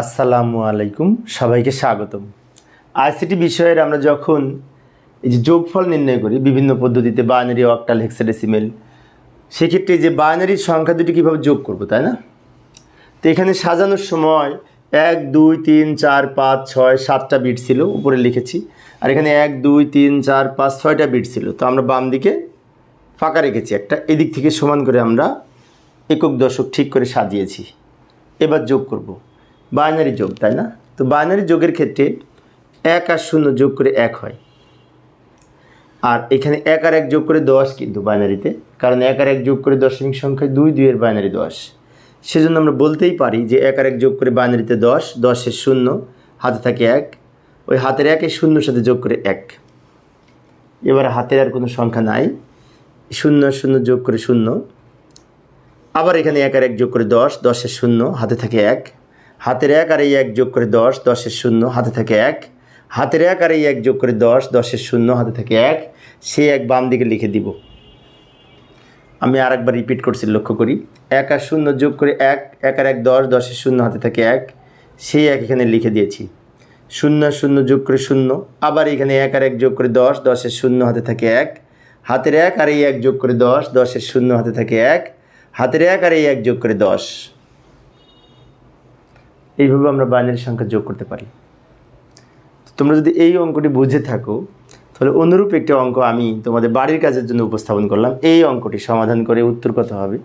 আসসালামু আলাইকুম, সবাইকে স্বাগতম। আইসিটি বিষয়ের আমরা যখন এই যে যোগফল নির্ণয় করি বিভিন্ন পদ্ধতিতে বাইনারি অক্টাল হেক্সাডেসিমেল সেক্ষেত্রে যে বাইনারির সংখ্যা দুটি কীভাবে যোগ করব, তাই না? তো এখানে সাজানোর সময় এক, দুই, তিন, চার, পাঁচ, ছয়, সাতটা বিট ছিল, উপরে লিখেছি। আর এখানে এক, দুই, তিন, চার, পাঁচ, ছয়টা বিট ছিল। তো আমরা বাম দিকে ফাঁকা রেখেছি একটা, এদিক থেকে সমান করে আমরা একক দশক ঠিক করে সাজিয়েছি। এবার যোগ করব। বাইনারি যোগ, তাই না? তো বাইনারি যোগের ক্ষেত্রে এক আর শূন্য যোগ করে এক হয়। আর এখানে এক আর এক যোগ করে দশ কিন্তু বাইনারিতে, কারণ এক আর এক যোগ করে দশমিক সংখ্যায় দুই দুইয়ের বাইনারি দশ। সেজন্য আমরা বলতেই পারি যে এক আর এক যোগ করে বাইনারিতে দশ, দশের শূন্য, হাতে থাকে এক, ওই হাতের একের শূন্যর সাথে যোগ করে এক। এবার হাতের আর কোনো সংখ্যা নাই, শূন্য শূন্য যোগ করে শূন্য। আবার এখানে এক আর এক যোগ করে দশ, দশের শূন্য, হাতে থাকে এক। হাতের এক আর এই এক যোগ করে দশ, দশের শূন্য, হাতে থাকে এক। হাতের এক আর এই এক যোগ করে দশ, দশের শূন্য, হাতে থাকে এক। সে এক বাম দিকে লিখে দিব। আমি আরেকবার রিপিট করছি, লক্ষ্য করি। এক আর শূন্য যোগ করে এক এক আর এক দশ, দশের শূন্য, হাতে থাকে এক। সেই এক এখানে লিখে দিয়েছি। শূন্য শূন্য যোগ করে শূন্য, আবার এখানে এক আর এক যোগ করে দশ, দশের শূন্য, হাতে থাকে এক। হাতের এক আর এই এক যোগ করে দশ, দশের শূন্য, হাতে থাকে এক। হাতের এক আর এই এক যোগ করে দশ। এইভাবে আমরা বাইনারি সংখ্যা যোগ করতে পারি। তোমরা যদি এই অঙ্কটি বুঝে থাকো, তাহলে অনুরূপ একটি অঙ্ক আমি তোমাদের বাড়ির কাজের জন্য উপস্থাপন করলাম। এই অঙ্কটি সমাধান করে উত্তর কত হবে,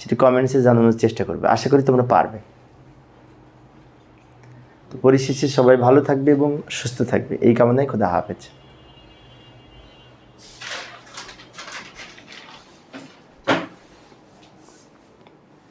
সেটি কমেন্টসে জানানোর চেষ্টা করবে। আশা করি তোমরা পারবে। তো পরিশেষে সবাই ভালো থাকবে এবং সুস্থ থাকবে। এই কামনায় খোদা হাফেজ।